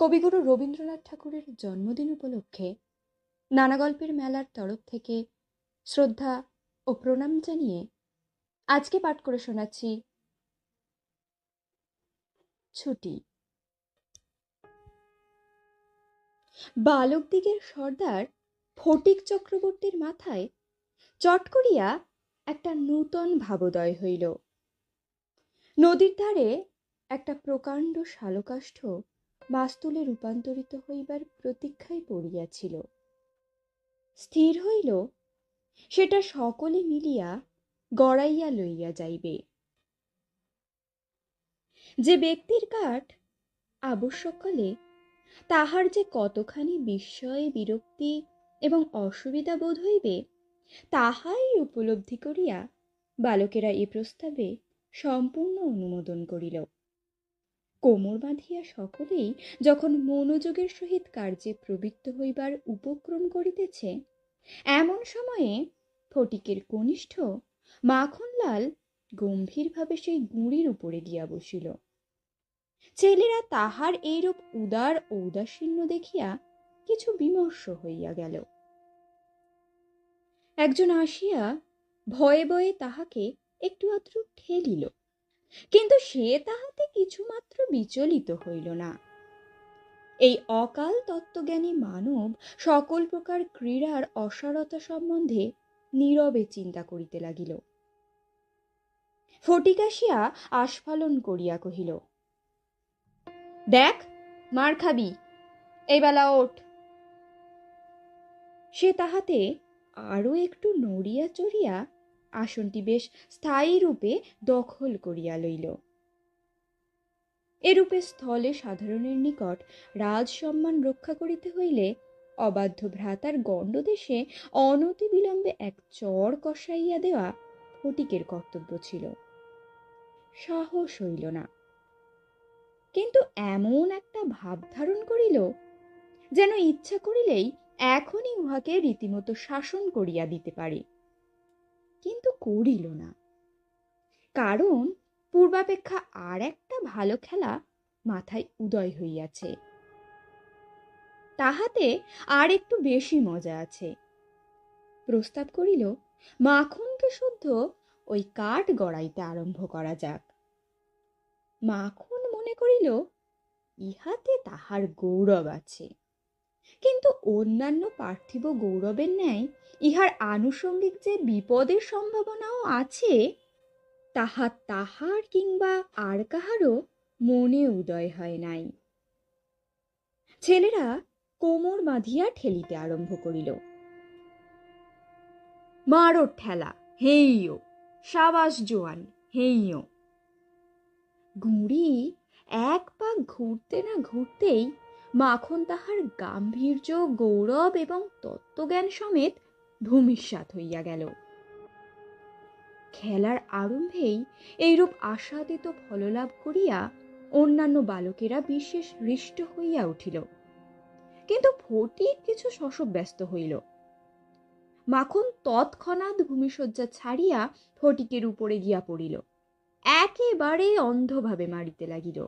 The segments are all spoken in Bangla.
কবিগুরু রবীন্দ্রনাথ ঠাকুরের জন্মদিন উপলক্ষে নানা গল্পের মেলার তরফ থেকে শ্রদ্ধা ও প্রণাম জানিয়ে আজকে পাঠ করে শোনাচ্ছি ছুটি। বালক দিগের সর্দার ফটিক চক্রবর্তীর মাথায় চট করিয়া একটা নূতন ভাবোদয় হইল। নদীর ধারে একটা প্রকাণ্ড শালকাষ্ঠ বাস্তুলে রূপান্তরিত হইবার প্রতীক্ষায় পড়িয়াছিল। স্থির হইল, সেটা সকলে মিলিয়া গড়াইয়া লইয়া যাইবে। যে ব্যক্তির কাঠ আবশ্যককালে, তাহার যে কতখানি বিস্ময় বিরক্তি এবং অসুবিধা বোধ হইবে, তাহাই উপলব্ধি করিয়া বালকেরা এ প্রস্তাবে সম্পূর্ণ অনুমোদন করিল। কোমর বাঁধিয়া সকলেই যখন মনোযোগের সহিত কার্যে প্রবৃত্ত হইবার উপক্রম করিতেছে, এমন সময়ে ফটিকের কনিষ্ঠ মাখনলাল গম্ভীরভাবে সেই গুঁড়ির উপরে গিয়া বসিল। ছেলেরা তাহার এইরূপ উদার ঔদাসীন্য দেখিয়া কিছু বিমর্ষ হইয়া গেল। একজন আসিয়া ভয়ে ভয়ে তাহাকে একটু আত্র ঠেলিল, কিন্তু সে তাহাতে কিছুমাত্র বিচলিত হইল না। এই অকাল তত্ত্বজ্ঞানী মানব সকল প্রকার ক্রীড়ার অসারতা সম্বন্ধে নীরবে চিন্তা করিতে লাগিল। ফটিক আসিয়া আস্ফালন করিয়া কহিল, দেখ, মার খাবি, এই বেলা ওঠ। সে তাহাতে আরও একটু নড়িয়া চড়িয়া আসনটি বেশ স্থায়ী রূপে দখল করিয়া লইল। এরূপে স্থলে সাধারণের নিকট রাজ সম্মান রক্ষা করিতে হইলে অবাধ্য ভ্রাতার গণ্ডদেশে অনতি বিলম্বে এক চর কষাইয়া দেওয়া ফটিকের কর্তব্য ছিল। সাহস হইল না। কিন্তু এমন একটা ভাব ধারণ করিল যেন ইচ্ছা করিলেই এখনই উহাকে রীতিমতো শাসন করিয়া দিতে পারে। কিন্তু করিল না। কারণ পূর্বাপেক্ষা আর একটা ভালো খেলা মাথায় উদয় হইয়াছে। তাহাতে আর একটু বেশি মজা আছে। প্রস্তাব করিল, মাখনকে শুদ্ধ ওই কাঠ গড়াইতে আরম্ভ করা যাক। মাখন মনে করিল, ইহাতে তাহার গৌরব আছে। কিন্তু অন্যান্য পার্থিব গৌরবের ন্যায় ইহার আনুষঙ্গিক যে বিপদের সম্ভাবনাও আছে তাহা তাহার কিংবা আর কাহারও মনে উদয় হয় নাই। ছেলেরা কোমর বাঁধিয়া ঠেলিতে আরম্ভ করিল। মারো ঠেলা হেইও সাবাস জোয়ান হেইও গুঁড়ি এক পাক ঘুরতে না ঘুরতেই মাখন তাহার গাম্ভীর্য, গৌরব এবং তত্ত্বজ্ঞান সমেত ভূমিষ্যাত হইয়া গেল। খেলার আরম্ভেই এইরূপ আস্বাদিত ফললাভ করিয়া অন্যান্য বালকেরা বিশেষ হৃষ্ট হইয়া উঠিল। কিন্তু ফটিক কিছু শশব ব্যস্ত হইল। মাখন তৎক্ষণাৎ ভূমিশয্যা ছাড়িয়া ফটিকের উপরে গিয়া পড়িল। একেবারে অন্ধভাবে মারিতে লাগিল।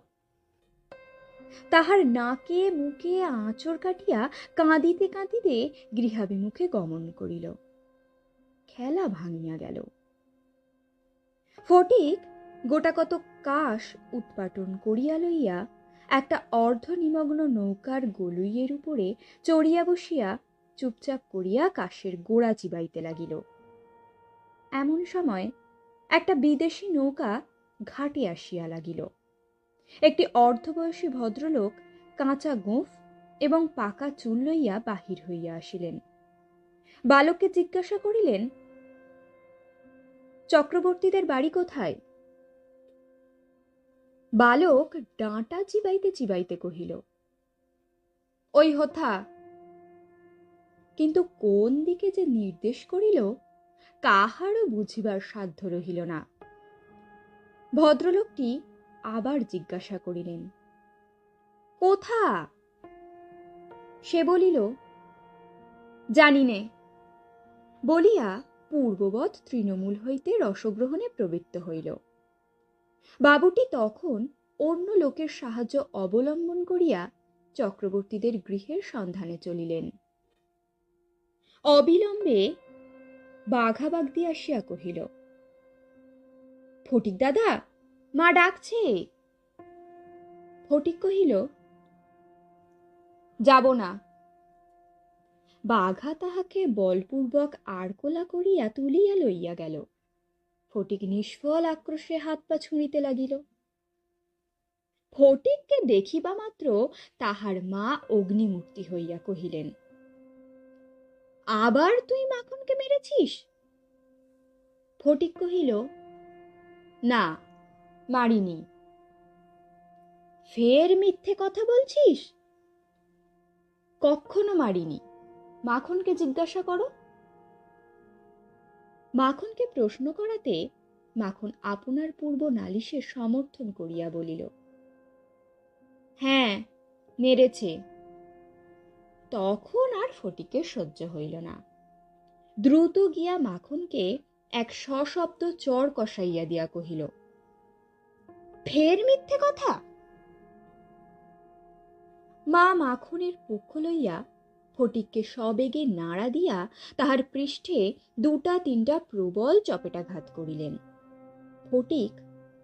তাহার নাকে মুখে আঁচড় কাটিয়া কাঁদিতে কাঁদিতে গৃহাভিমুখে গমন করিল। খেলা ভাঙিয়া গেল। ফটিক গোটা কত কাশ উৎপাটন করিয়া লইয়া একটা অর্ধ নিমগ্ন নৌকার গলুইয়ের উপরে চড়িয়া বসিয়া চুপচাপ করিয়া কাশের গোড়া চিবাইতে লাগিল। এমন সময় একটা বিদেশি নৌকা ঘাটে আসিয়া লাগিল। একটি অর্ধবয়সী ভদ্রলোক কাঁচা গোঁফ এবং পাকা চুল লইয়া বাহির হইয়া আসিলেন। বালককে জিজ্ঞাসা করিলেন চক্রবর্তীদের বাড়ি কোথায়? বালক ডাঁটা চিবাইতে চিবাইতে কহিল, ওই হোথা কিন্তু কোন দিকে যে নির্দেশ করিল, কাহারও বুঝিবার সাধ্য রহিল না ভদ্রলোকটি আবার জিজ্ঞাসা করিলেন, কোথা সে বলিল, জানি নে। বলিয়া পূর্ববৎ তৃণমূল হইতে রসগ্রহণে প্রবৃত্ত হইল। বাবুটি তখন অন্য লোকের সাহায্য অবলম্বন করিয়া চক্রবর্তীদের গৃহের সন্ধানে চলিলেন। অবিলম্বে বাঘাবাগদি আসিয়া কহিল, ফটিক দাদা, মা ডাকছে। ফটিক কহিল, যাব না। বাঘা তাহাকে বলপূর্বক আড়কোলা করিয়া তুলিয়া লইয়া গেল। ফটিক নিষ্ফল আক্রোশে হাত পা ছুঁড়িতে লাগিল। ফটিককে দেখিবা মাত্র তাহার মা অগ্নিমূর্তি হইয়া কহিলেন, আবার তুই মাখনকে মেরেছিস? ফটিক কহিল, না, মারিনি। ফের মিথ্যে কথা বলছিস? কখনো মারিনি। মাখনকে জিজ্ঞাসা করো। মাখনকে প্রশ্ন করাতে মাখন আপনার পূর্ব নালিশে সমর্থন করিয়া বলিল হ্যাঁ মেরেছে। তখন আর ফটিকে সহ্য হইল না। দ্রুত গিয়া মাখনকে এক সশব্দ চর কষাইয়া দিয়া কহিল, ফের মিথ্যে কথা? মা মাখনের পক্ষ লইয়া ফটিককে সবেগে নাড়া দিয়া তাহার পৃষ্ঠে দুটা তিনটা প্রবল চপেটাঘাত করিলেন। ফটিক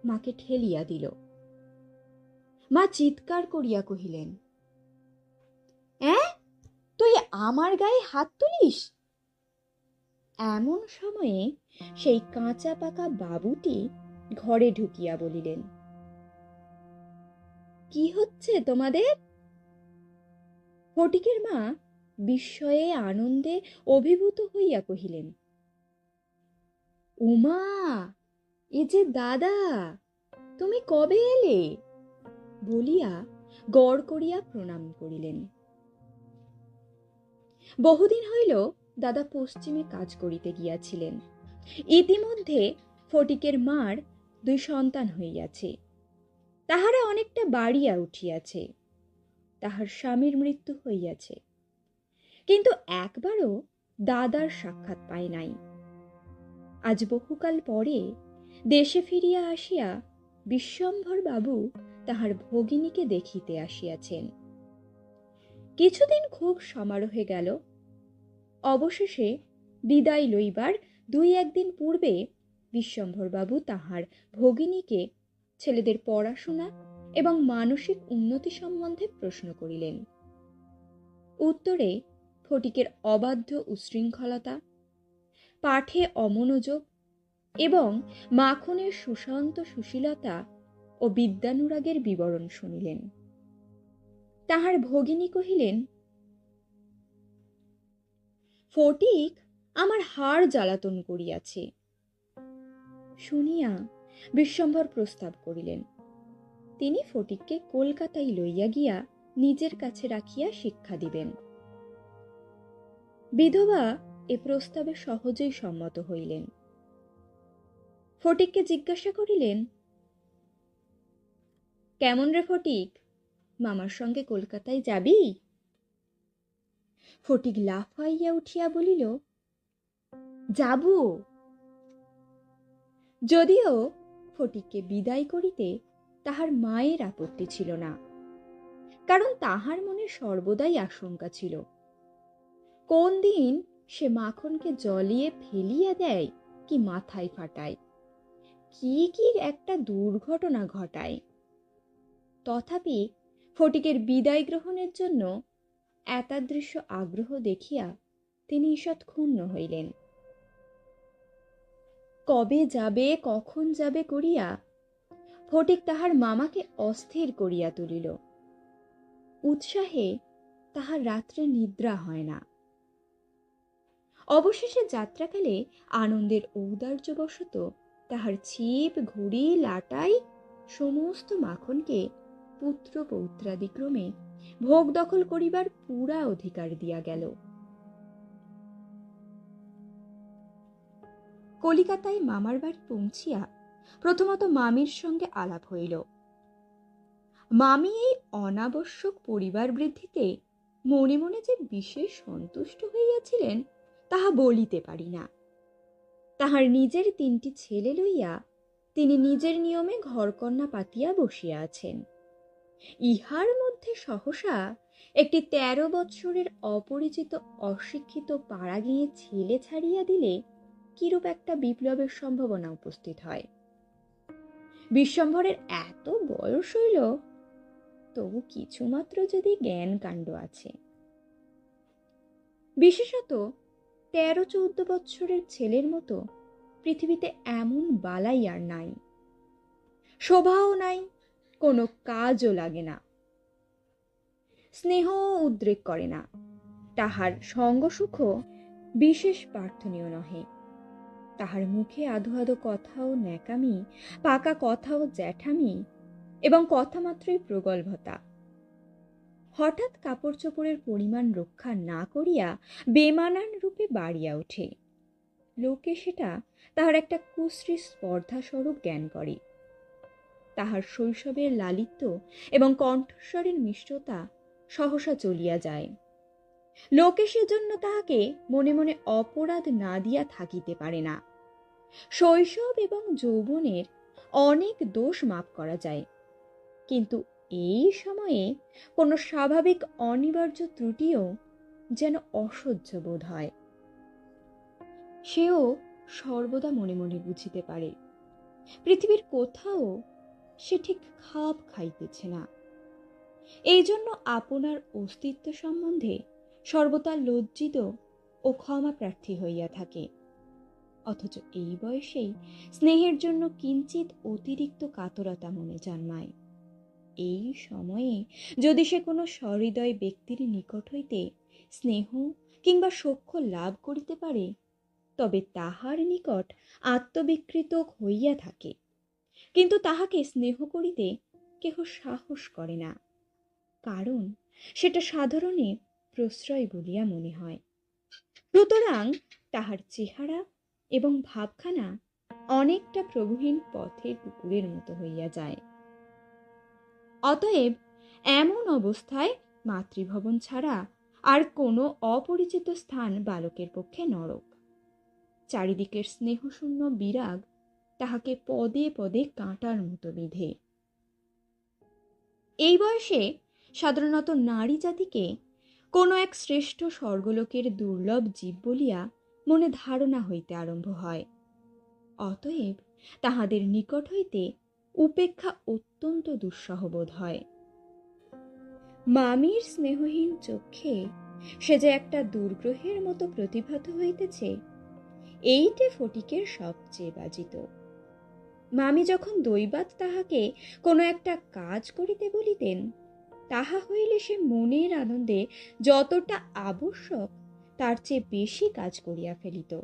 মাকে ঠেলিয়া দিল। মা চিৎকার করিয়া কহিলেন তুই আমার গায়ে হাত তুলিস? এমন সময়ে সেই কাঁচা পাকা বাবুটি ঘরে ঢুকিয়া বলিলেন, কি হচ্ছে তোমাদের? ফটিকের মা বিস্ময়ে আনন্দে অভিভূত হইয়া কহিলেন, উমা, এ যে দাদা, তুমি কবে এলে? বলিয়া গড় করিয়া প্রণাম করিলেন। বহুদিন হইল দাদা পশ্চিমে কাজ করিতে গিয়াছিলেন। ইতিমধ্যে ফটিকের মার দুই সন্তান হইয়াছে। তাহারা অনেকটা বাড়িয়া উঠিয়াছে। তাহার স্বামীর মৃত্যু হইয়াছে। কিন্তু একবারও দাদার সাক্ষাৎ পায় নাই। আজ বহুকাল পরে দেশে ফিরিয়া আসিয়া বিশ্বম্ভর বাবু তাহার ভগিনীকে দেখিতে আসিয়াছেন। কিছুদিন খুব সমারোহে গেল। অবশেষে বিদায় লইবার দুই একদিন পূর্বে বিশ্বম্ভরবাবু তাহার ভগিনীকে ছেলেদের পড়াশোনা এবং মানসিক উন্নতি সম্বন্ধে প্রশ্ন করিলেন। উত্তরে ফটিকের অবাধ্য উশৃঙ্খলতা, পাঠে অমনোযোগ এবং মাখনের সুশান্ত সুশীলতা ও বিদ্যানুরাগের বিবরণ শুনিলেন। তাহার ভগিনী কহিলেন, ফটিক আমার হাড় জ্বালাতন করিয়াছে। শুনিয়া বিশ্বম্ভর প্রস্তাব করিলেন, তিনি ফটিককে কলকাতায় লইয়া গিয়া নিজের কাছে রাখিয়া শিক্ষা দিবেন। বিধবা এ প্রস্তাবে সহজেই সম্মত হইলেন। ফটিককে জিজ্ঞাসা করিলেন, কেমন রে ফটিক? মামার সঙ্গে কলকাতায় যাবি? ফটিক লাফাইয়া উঠিয়া বলিল, যাব। যদিও ফটিককে বিদায় করিতে তাহার মায়ের আপত্তি ছিল না, কারণ তাহার মনে সর্বদাই আশঙ্কা ছিল। কোন দিন সে মাখনকে জলিয়ে ফেলিয়া দেয় কি মাথায় ফাটায়? কি কি একটা দুর্ঘটনা ঘটায়? তথাপি ফটিকের বিদায় গ্রহণের জন্য এতাদৃশ্য আগ্রহ দেখিয়া তিনি ঈষৎ ক্ষুণ্ণ হইলেন। কবে যাবে, কখন যাবে করিয়া ফটিক তাহার মামাকে অস্থির করিয়া তুলিল। উৎসাহে তাহার রাত্রে নিদ্রা হয় না। অবশেষে যাত্রাকালে আনন্দের ঔদার্যবশত তাহার ছিপ, ঘুড়ি, লাটাই, সমস্ত মাখনকে পুত্র পৌত্রাদিক্রমে ভোগ দখল করিবার পুরা অধিকার দিয়া গেল। কলিকাতায় মামার বাড়ি পৌঁছিয়া প্রথমত মামির সঙ্গে আলাপ হইল। মামি এই অনাবশ্যক পরিবার বৃদ্ধিতে মনে মনে যে বিশেষ সন্তুষ্ট হইয়াছিলেন তাহা বলিতে পারি না। তাহার নিজের তিনটি ছেলে লইয়া তিনি নিজের নিয়মে ঘরকন্যা পাতিয়া বসিয়া আছেন। ইহার মধ্যে সহসা একটি তেরো বৎসরের অপরিচিত অশিক্ষিত পাড়া গিয়ে ছেলে ছাড়িয়া দিলে কিরূপ একটা বিপ্লবের সম্ভাবনা উপস্থিত হয়? বিশ্বম্ভরের এত বয়স হইল, তবু কিছুমাত্র যদি জ্ঞান কাণ্ড আছে। বিশেষত তেরো চৌদ্দ বৎসরের ছেলের মতো পৃথিবীতে এমন বালাই আর নাই। শোভাও নাই, কোনো কাজও লাগে না। স্নেহ উদ্রেক করে না। তাহার সঙ্গসুখ বিশেষ প্রার্থনীয় নহে। তাহার মুখে আধো আধো কথাও ন্যাকামি, পাকা কথাও জ্যাঠামি এবং কথা মাত্রই প্রগল্ভতা। হঠাৎ কাপড় চোপড়ের পরিমাণ রক্ষা না করিয়া বেমানান রূপে বাড়িয়া ওঠে। লোকে সেটা তাহার একটা কুশ্রী স্পর্ধা স্বরূপ জ্ঞান করে। তাহার শৈশবের লালিত্য এবং কণ্ঠস্বরের মিষ্টতা সহসা চলিয়া যায়। লোকে সেজন্য তাহাকে মনে মনে অপরাধ না দিয়া থাকিতে পারে না। শৈশব এবং যৌবনের অনেক দোষ মাপ করা যায়। কিন্তু এই সময়ে কোনো স্বাভাবিক অনিবার্য ত্রুটিও যেন অসহ্য বোধ হয়। সেও সর্বদা মনে মনে বুঝিতে পারে, পৃথিবীর কোথাও সে ঠিক খাপ খাইতেছে না। এই জন্য আপনার অস্তিত্ব সম্বন্ধে সর্বদা লজ্জিত ও ক্ষমা প্রার্থী হইয়া থাকে। অথচ এই বয়সেই স্নেহের জন্য কিঞ্চিত অতিরিক্ত কাতরতা মনে জন্মায়। এই সময়ে যদি সে কোনো সহৃদয় ব্যক্তির নিকট হইতে স্নেহ কিংবা সখ্য লাভ করিতে পারে, তবে তাহার নিকট আত্মবিকৃত হইয়া থাকে। কিন্তু তাহাকে স্নেহ করিতে কেহ সাহস করে না, কারণ সেটা সাধারণে প্রশ্রয় বলিয়া মনে হয়। সুতরাং তাহার চেহারা এবং ভাবখানা অনেকটা প্রভুহীন পথের কুকুরের মতো হইয়া যায়। অতএব এমন অবস্থায় মাতৃভবন ছাড়া আর কোনো অপরিচিত স্থান বালকের পক্ষে নরক। চারিদিকের স্নেহশূন্য বিরাগ তাহাকে পদে পদে কাঁটার মতো বিধে। এই বয়সে সাধারণত নারী জাতিকে কোনো এক শ্রেষ্ঠ স্বর্গলোকের দুর্লভ জীব বলিয়া মনে ধারণা হইতে আরম্ভ হয়। অতএব তাহাদের নিকট হইতে উপেক্ষা অত্যন্ত দুঃসহ বোধ হয়। মামির স্নেহহীন চক্ষে সে যে একটা দুর্গ্রহের মতো প্রতিভাত হইতেছে, এইটে ফটিকের সবচেয়ে বাজিত। মামি যখন দৈবাত তাহাকে কোনো একটা কাজ করিতে বলিতেন, তাহা হইলে সে মনের আনন্দে যতটা আবশ্যক তার চেয়ে বেশি কাজ করিয়া ফেলিত।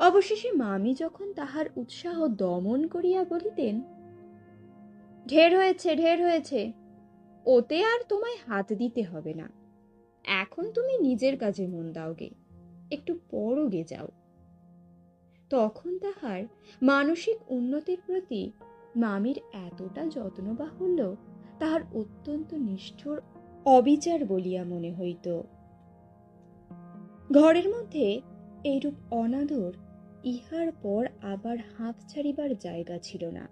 অবশেষে মামি যখন তাহার উৎসাহ দমন করিয়া বলিতেন, ঢের হয়েছে ঢের হয়েছে, ওতে আর তোমায় হাত দিতে হবে না। এখন তুমি নিজের কাজে মন দাওগে, একটু পরগে যাও। তখন তাহার মানসিক উন্নতির প্রতি মামির এতটা যত্ন বাহুল্য, তাহার অত্যন্ত নিষ্ঠুর অবিচার বলিয়া মনে হইত। ঘরের মধ্যে এইরূপ অনাদর ইহার পর আবার হাঁপ ছাড়িবার জায়গা ছিল না।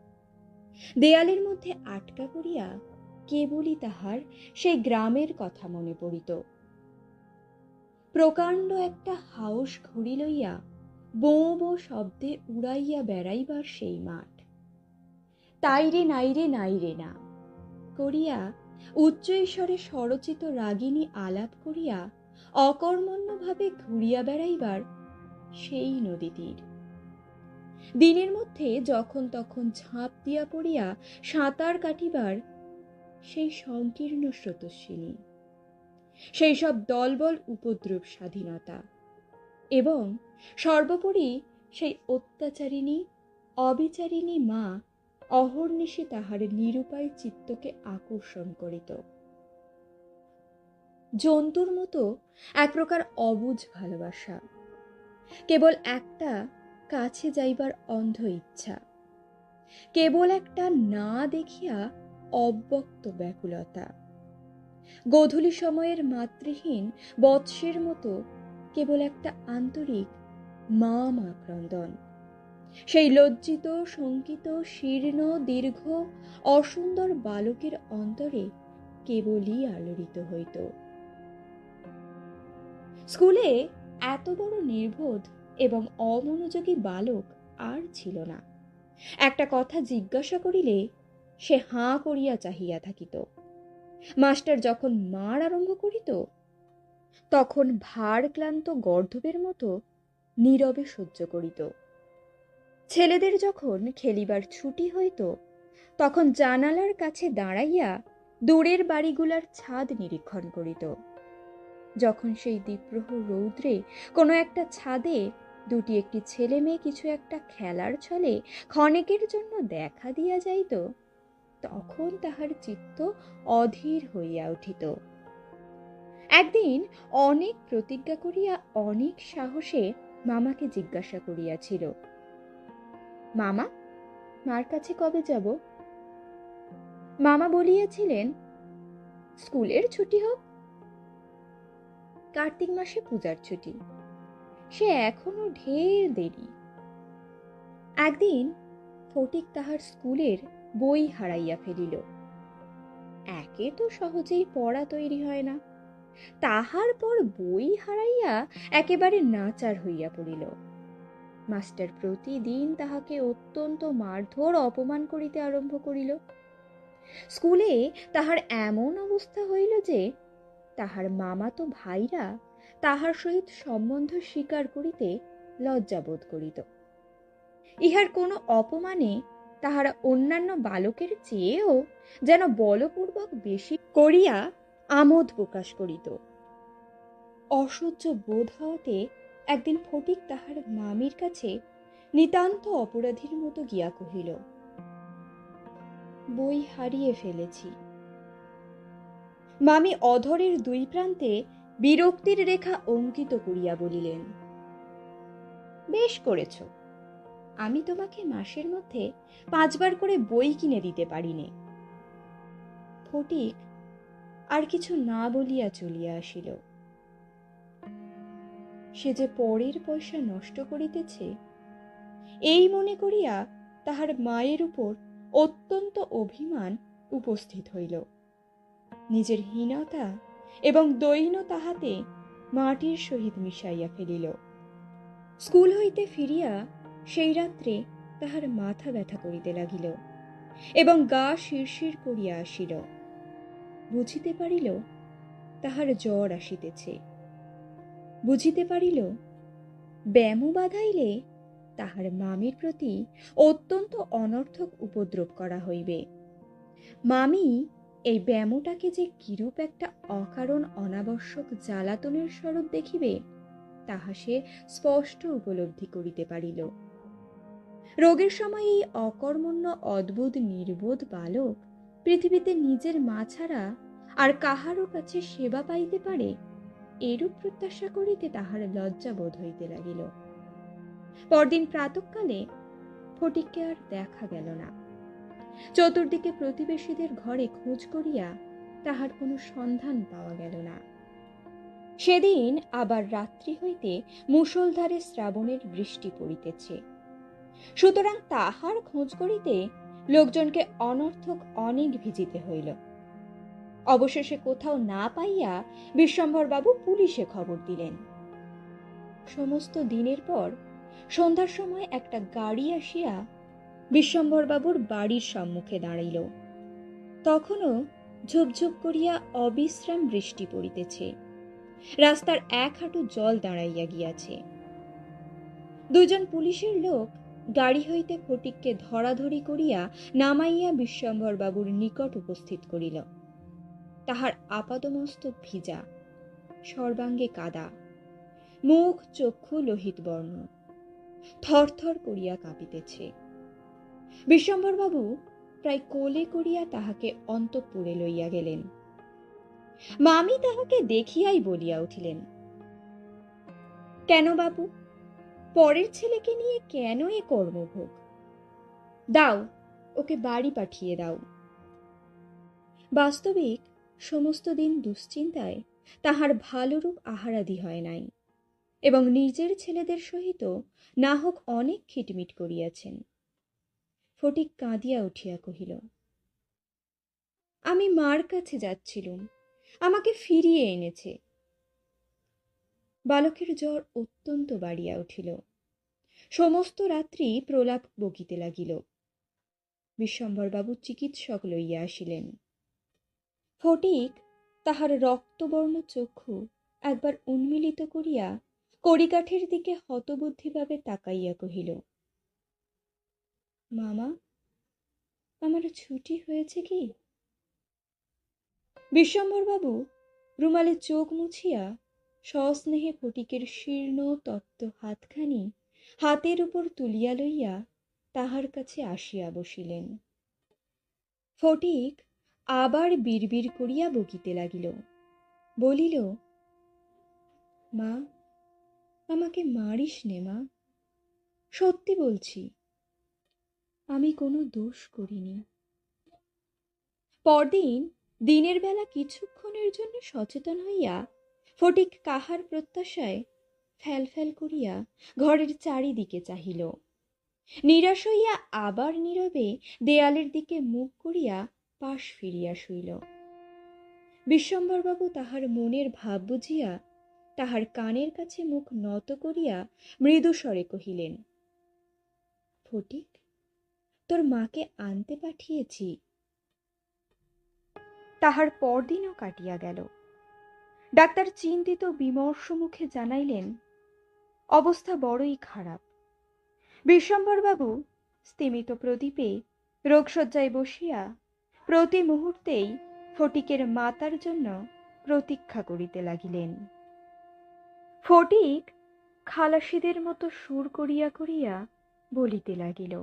দেয়ালের মধ্যে আটকা পড়িয়া কেবলই তাহার সেই গ্রামের কথা মনে পড়িত। প্রকাণ্ড একটা হাউস ঘড়ি লইয়া বো বো শব্দে উড়াইয়া বেড়াইবার সেই মাঠ। তাইরে নাইরে নাইরে না। করিয়া উচ্চ ঈশ্বরে স্বরচিত রাগিনী আলাপ করিয়া অকর্মণ্যভাবে ঘুরিয়া বেড়াইবার সেই নদী তীর দিনের মধ্যে যখন তখন ঝাঁপ দিয়া পড়িয়া সাঁতার কাটিবার সেই সংকীর্ণ স্রোতস্বিনী, সেই সব দলবল উপদ্রব স্বাধীনতা এবং সর্বোপরি সেই অত্যাচারিণী, অবিচারিণী মা অহর্নিশে তাহার নিরুপায় চিত্তকে আকর্ষণ করিত। জন্তুর মতো এক প্রকার অবুঝ ভালোবাসা কেবল একটা কাছে যাইবার অন্ধ ইচ্ছা। কেবল একটা না দেখিয়া অব্যক্ত ব্যাকুলতা। গোধূলি সময়ের মাতৃহীন বৎসের মতো কেবল একটা আন্তরিক মা মা ক্রন্দন সেই লজ্জিত, শঙ্কিত, শীর্ণ, দীর্ঘ, অসুন্দর বালকের অন্তরে কেবলই আলোড়িত হইত। স্কুলে এত বড় নির্বোধ এবং অমনোযোগী বালক আর ছিল না। একটা কথা জিজ্ঞাসা করিলে সে হাঁ করিয়া চাহিয়া থাকিত। মাস্টার যখন মার আরম্ভ করিত, তখন ভার ক্লান্ত গর্ধবের মতো নীরবে সহ্য করিত। ছেলেদের যখন খেলিবার ছুটি হইত, তখন জানালার কাছে দাঁড়াইয়া দূরের বাড়িগুলার ছাদ নিরীক্ষণ করিত। যখন সেই দ্বীপ্রহ রৌদ্রে কোনো একটা ছাদে দুটি একটি ছেলে মেয়ে কিছু একটা খেলার ছলে ক্ষণেকের জন্য দেখা দিয়া যাইত, তখন তাহার চিত্ত অধীর হইয়া উঠিত। একদিন অনেক প্রতিজ্ঞা করিয়া অনেক সাহসে মামাকে জিজ্ঞাসা করিয়াছিল, মামা, মার কাছে কবে যাব? মামা বলিয়াছিলেন, স্কুলের ছুটি হোক কার্তিক মাসে পূজার ছুটি। সে এখনও ঢের দেরি। একদিন ফটিক তাহার স্কুলের বই হারাইয়া ফেলিল। একে তো সহজেই পড়া তৈরি হয় না। তাহার পর বই হারাইয়া একেবারে নাচার হইয়া পড়িল। মাস্টার প্রতিদিন তাহাকে অত্যন্ত মারধর অপমান করিতে আরম্ভ করিল। স্কুলে তাহার এমন অবস্থা হইল যে তাহার মামাতো ভাইরা তাহার সহিত সম্বন্ধ স্বীকার করিতে লজ্জাবোধ করিত। ইহার কোনো অপমানে তাহারা অন্যান্য বালকের চেয়েও যেন বলপূর্বক বেশি করিয়া আমোদ প্রকাশ করিত। অসহ্য বোধ হওয়াতে একদিন ফটিক তাহার মামির কাছে নিতান্ত অপরাধীর মতো গিয়া কহিল, বই হারিয়ে ফেলেছি। মামি অধরের দুই প্রান্তে বিরক্তির রেখা অঙ্কিত করিয়া বলিলেন, বেশ করেছ। আমি তোমাকে মাসের মধ্যে পাঁচবার করে বই কিনে দিতে পারিনে। ফটিক আর কিছু না বলিয়া চলিয়া আসিল। সে যে পরের পয়সা নষ্ট করিতেছে, এই মনে করিয়া তাহার মায়ের উপর অত্যন্ত অভিমান উপস্থিত হইল। নিজের হীনতা এবং দৈন্য তাহাতে মাটির সহিত মিশাইয়া ফেলিল। স্কুল হইতে ফিরিয়া সেই রাত্রে তাহার মাথা ব্যথা করিতে লাগিল এবং গা শিরশির করিয়া আসিল। বুঝিতে পারিল তাহার জ্বর আসিতেছে। বুঝিতে পারিল ব্যামো বাধাইলে তাহার মামির প্রতি অত্যন্ত অনর্থক উপদ্রব করা হইবে। মামি এই ব্যামোটাকে যে কিরূপ একটা অকারণ অনাবশ্যক জ্বালাতনের স্বরূপ দেখিবে, তাহা সে স্পষ্ট উপলব্ধি করিতে পারিল। রোগের সময় এই অকর্মণ্য, অদ্ভুত, নির্বোধ বালক পৃথিবীতে নিজের মা ছাড়া আর কাহারও কাছে সেবা পাইতে পারে, এরূপ প্রত্যাশা করিতে তাহার লজ্জা বোধ হইতে লাগিল। পরদিন প্রাতকালে ফটিককে আর দেখা গেল না। চতুর্দিকে প্রতিবেশীদের ঘরে খোঁজ করিয়া তাহার কোনো সন্ধান পাওয়া গেল না। সেদিন আবার রাত্রি হইতে মুষলধারে শ্রাবণের বৃষ্টি পড়িতেছে। সুতরাং তাহার খোঁজ করিতে লোকজনকে অনর্থক অনেক ভিজিতে হইল। অবশেষে কোথাও না পাইয়া বিশ্বম্ভরবাবু পুলিশে খবর দিলেন। সমস্ত দিনের পর সন্ধ্যার সময় একটা গাড়ি আসিয়া বিশ্বম্ভরবাবুর বাড়ির সম্মুখে দাঁড়াইল। তখনও ঝুপঝুপ করিয়া অবিশ্রাম বৃষ্টি পড়িতেছে। রাস্তার এক হাঁটু জল দাঁড়াইয়া গিয়াছে। দুজন পুলিশের লোক গাড়ি হইতে ফটিককে ধরাধরি করিয়া নামাইয়া বিশ্বম্ভরবাবুর নিকট উপস্থিত করিল। তাহার আপাদমস্তক ভিজা, সর্বাঙ্গে কাদা, মুখ, চক্ষু লোহিত বর্ণ থরথর করিয়া কাঁপিতেছে। বিশ্বম্বরবাবু প্রায় কোলে করিয়া তাহাকে অন্তঃপুরে লইয়া গেলেন। মামি তাহাকে দেখিয়াই বলিয়া উঠিলেন, কেন বাবু, পরের ছেলেকে নিয়ে কেন এ কর্মভোগ? দাও, ওকে বাড়ি পাঠিয়ে দাও। বাস্তবিক সমস্ত দিন দুশ্চিন্তায় তাহার ভালোরূপ আহারাদি হয় নাই এবং নিজের ছেলেদের সহিত না হোক অনেক খিটমিট করিয়াছেন। ফটিক কাঁদিয়া উঠিয়া কহিল, আমি মার কাছে যাচ্ছিলুম, আমাকে ফিরিয়ে এনেছে। বালকের জ্বর অত্যন্ত বাড়িয়া উঠিল। সমস্ত রাত্রি প্রলাপ বকিতে লাগিল। বিশ্বম্বরবাবু চিকিৎসক লইয়া আসিলেন। ফটিক তাহার রক্তবর্ণ চক্ষু একবার উন্মিলিত করিয়া কড়িকাঠের দিকে হতবুদ্ধিভাবে তাকাইয়া কহিল মামা আমার ছুটি হয়েছে কি? বিশ্বম্ভরবাবু, রুমালে চোখ মুছিয়া সস্নেহে ফটিকের শীর্ণ তত্ত্ব হাতখানি হাতের উপর তুলিয়া লইয়া তাহার কাছে আসিয়া বসিলেন। ফটিক আবার বিড়বিড় করিয়া বকিতে লাগিল। বলিল, মা, আমাকে মারিস নে মা। সত্যি বলছি আমি কোনো দোষ করিনি। পরদিন দিনের বেলা কিছুক্ষণের জন্য সচেতন হইয়া ফটিক কাহার প্রত্যাশায় ফ্যাল ফ্যাল করিয়া ঘরের চারিদিকে চাহিল। নিরাশ হইয়া আবার নীরবে দেয়ালের দিকে মুখ করিয়া পাশ ফিরিয়া শুইল। বিশ্বম্বরবাবু তাহার মনের ভাব বুঝিয়া তাহার কানের কাছে মুখ নত করিয়া মৃদু স্বরে কহিলেন, ফটিক তোর মাকে আনতে পাঠিয়েছি। তাহার পরদিনও কাটিয়া গেল। ডাক্তার চিন্তিত বিমর্ষ মুখে জানাইলেন, অবস্থা বড়ই খারাপ। বিশ্বম্বরবাবু, স্তিমিত প্রদীপে রোগশয্যায় বসিয়া প্রতি মুহূর্তেই ফটিকের মাতার জন্য প্রতীক্ষা করিতে লাগিলেন। ফটিক খালাসিদের মতো সুর করিয়া করিয়া বলিতে লাগিল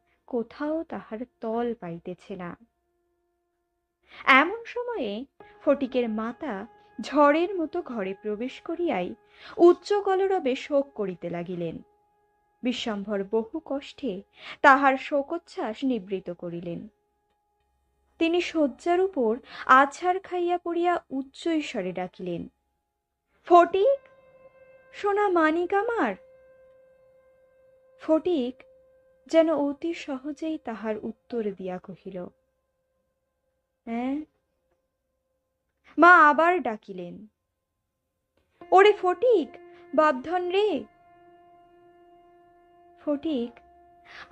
কোথাও তাহার তল পাইতেছে না। এমন সময়ে ফটিকের মাতা ঝড়ের মতো ঘরে প্রবেশ করিয়াই উচ্চ কলরবে শোক করিতে লাগিলেন। বিশ্বম্ভর বহু কষ্টে তাহার শোকোচ্ছ্বাস নিবৃত করিলেন। তিনি শয্যার উপর আছাড় খাইয়া পড়িয়া উচ্চ ঈশ্বরে ডাকিলেন, ফটিক, সোনা মানিক আমার? ফটিক যেন অতি সহজেই তাহার উত্তর দিয়া কহিল হ্যাঁ? মা আবার ডাকিলেন, ওরে ফটিক, বাপধন রে। ফটিক,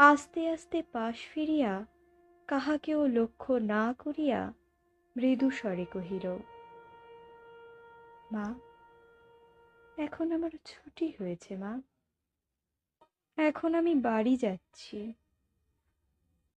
আস্তে আস্তে পাশ ফিরিয়া কাহাকেও লক্ষ্য না করিয়া মৃদু স্বরে কহিল, মা, এখন আমার ছুটি হয়েছে, মা। এখন আমি বাড়ি যাচ্ছি।